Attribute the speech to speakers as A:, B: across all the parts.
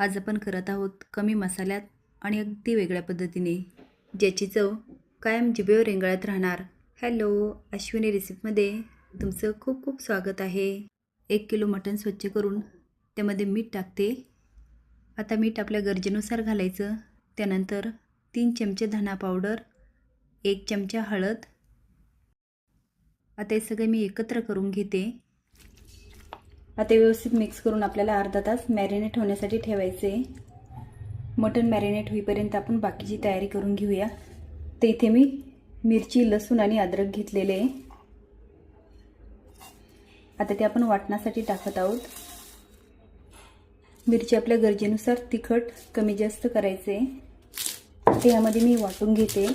A: आज आपण करत आहोत कमी मसाल्यात आणि अगदी वेगळ्या पद्धतीने ज्याची चव कायम जिभेवर रेंगाळत राहणार. हॅलो अश्विनी रेसिपीमध्ये तुमचं खूप खूप स्वागत आहे. एक किलो मटण स्वच्छ करून त्यामध्ये मीठ टाकते. आता मीठ आपल्या गरजेनुसार घालायचं. त्यानंतर तीन चमचे धना पावडर एक चमचा हळद. आता हे सगळे मी एकत्र करून घेते. आता व्यवस्थित मिक्स करून आपल्याला अर्धा तास मॅरिनेट होण्यासाठी ठेवायचे मटण मॅरिनेट होईपर्यंत आपण बाकीची तयारी करून घेऊया. तर इथे मी मिरची लसूण आणि अद्रक घेतलेले आहे. आता ते आपण वाटण्यासाठी टाकत आहोत. मिरची आपल्या गरजेनुसार तिखट कमी जास्त करायचे ते यामध्ये मी वाटून घेते.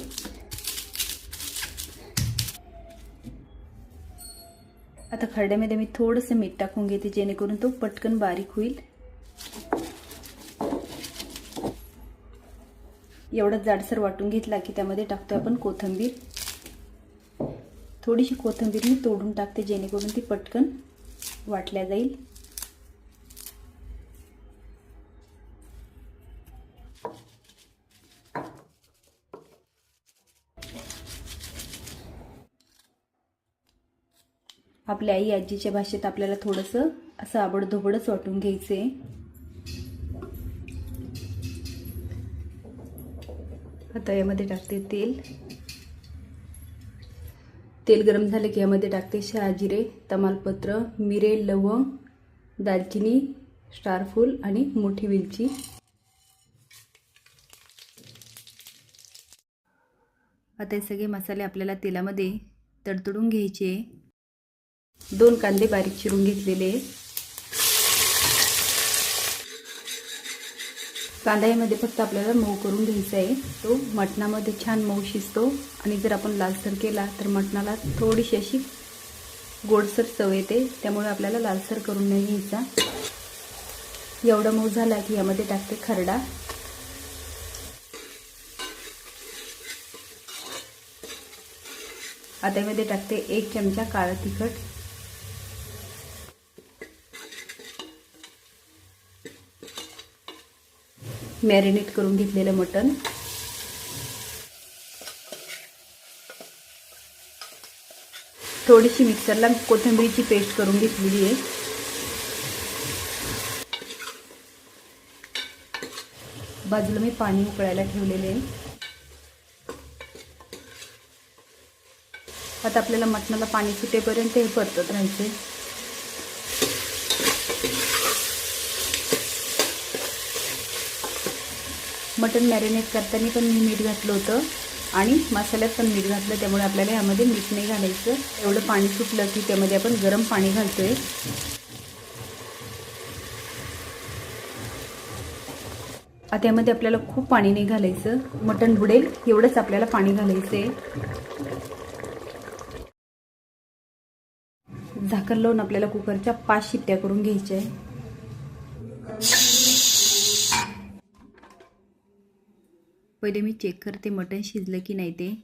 A: आता खरड्यामध्ये मी थोडंसं मीठ टाकून घेते जेणेकरून तो पटकन बारीक होईल. एवढं जाडसर वाटून घेतला की त्यामध्ये टाकतो आपण कोथिंबीर. थोडीशी कोथिंबीर मी तोडून टाकते जेणेकरून ती पटकन वाटल्या जाईल. आपल्या आई आजीच्या भाषेत आपल्याला थोडंसं असं आबडधोबडच वाटून घ्यायचं आहे आता यामध्ये टाकते तेल. तेल गरम झालं की यामध्ये टाकते शहाजिरे तमालपत्र मिरे लवंग दालचिनी स्टारफूल आणि मोठी वेलची आता हे सगळे मसाले आपल्याला तेलामध्ये तडतडून घ्यायचे. दोन कांदे बारीक चिरून घेतलेले कांदा यामध्ये फक्त आपल्याला मऊ करून घ्यायचा आहे. तो मटणामध्ये छान मऊ शिजतो आणि जर आपण लालसर केला तर मटणाला थोडीशी अशी गोडसर चव येते. त्यामुळे आपल्याला लालसर करून नाही घ्यायचा. एवढा मऊ झाला की यामध्ये टाकते खरडा. आता यामध्ये टाकते एक चमचा काळं तिखट. मॅरिनेट करून घेतलेलं मटण. थोडीशी मिक्सरला कोथिंबीरीची पेस्ट करून घेतलेली आहे. बाजूला मी पाणी उकळायला ठेवलेले आहे. आता आपल्याला मटणाला पाणी सुटेपर्यंत हे परतत राहायचे मटण मॅरिनेट करताना पण मी मीठ घातलं होतं. आणि मसाल्यात पण मीठ घातलं त्यामुळे आपल्याला यामध्ये मीठ नाही घालायचं. एवढं पाणी सुटलं की त्यामध्ये आपण गरम पाणी घालतोय. आता यामध्ये आपल्याला खूप पाणी नाही घालायचं. मटण बुडेल एवढंच आपल्याला पाणी घालायचं आहे झाकण लावून आपल्याला कुकरच्या पाच शिट्ट्या करून घ्यायच्या आहे. पहिले मी चेक करते मटण शिजलं की नाही ते.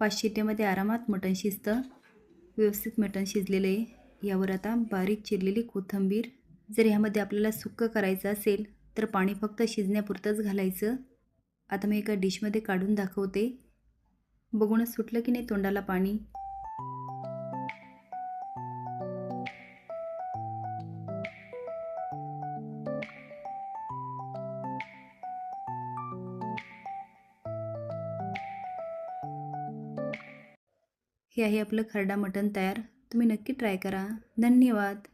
A: पाच शिट्ट्यामध्ये आरामात मटण शिजतं. व्यवस्थित मटण शिजलेलं आहे. यावर आता बारीक चिरलेली कोथिंबीर. जर ह्यामध्ये आपल्याला सुक्क करायचं असेल तर पाणी फक्त शिजण्यापुरतंच घालायचं. आता मी एका डिशमध्ये काढून दाखवते. बघूनच सुटलं की नाही तोंडाला पाणी? हे आहे आपलं खरडा मटण तयार. तुम्ही नक्की ट्राय करा. धन्यवाद.